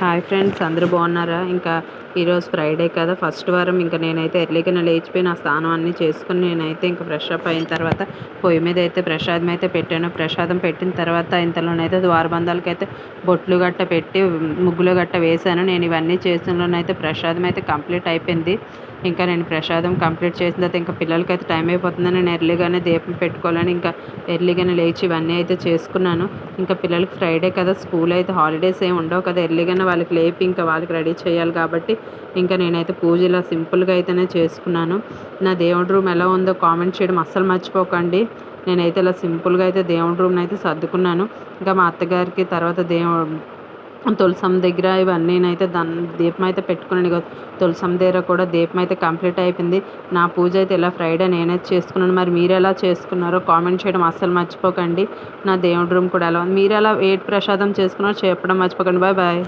Hi friends అందరూ బాగున్నారా? ఇంకా ఈరోజు ఫ్రైడే కదా. ఫస్ట్ వారం ఇంకా నేనైతే ఎర్లీగా లేచిపోయి నా స్నానం అన్నీ చేసుకుని నేనైతే ఇంకా ఫ్రెష్ అప్ అయిన తర్వాత పొయ్యి మీద అయితే ప్రసాదం అయితే పెట్టాను. ప్రసాదం పెట్టిన తర్వాత ఇంతలోనైతే ద్వారబంధాలకైతే బొట్లు గట్ట పెట్టి ముగ్గులు గట్ట వేశాను. నేను ఇవన్నీ చేసినలోనైతే ప్రసాదం అయితే కంప్లీట్ అయిపోయింది. ఇంకా నేను ప్రసాదం కంప్లీట్ చేసిన తర్వాత ఇంకా పిల్లలకి అయితే టైం అయిపోతుందని నేను ఎర్లీగానే దీపం పెట్టుకోవాలని ఇంకా ఎర్లీగానే లేచి ఇవన్నీ అయితే చేసుకున్నాను. ఇంకా పిల్లలకి ఫ్రైడే కదా స్కూల్ అయితే హాలిడేస్ ఏమి ఉండవు కదా ఎర్లీగానే వాళ్ళకి లేపి ఇంకా వాళ్ళకి రెడీ చేయాలి కాబట్టి ఇంకా నేనైతే పూజ ఇలా సింపుల్గా అయితేనే చేసుకున్నాను. నా దేవుడి రూమ్ ఎలా ఉందో కామెంట్ చేయడం అస్సలు మర్చిపోకండి. నేనైతే ఇలా సింపుల్గా అయితే దేవుడి రూమ్ని అయితే సర్దుకున్నాను. ఇంకా మా అత్తగారికి తర్వాత దేవుడు తులసం దగ్గర ఇవన్నీ అయితే దాని దీపం అయితే పెట్టుకున్నాను ఇక దగ్గర కూడా దీపం అయితే కంప్లీట్ అయిపోయింది. నా పూజ అయితే ఇలా ఫ్రైడే నేనైతే చేసుకున్నాను. మరి మీరు ఎలా చేసుకున్నారో కామెంట్ చేయడం అస్సలు మర్చిపోకండి. నా దేవుడి రూమ్ కూడా ఎలా ఉంది? మీరు ఎలా ఏ ప్రసాదం చేసుకున్నారో చెప్పడం మర్చిపోకండి. Bye bye.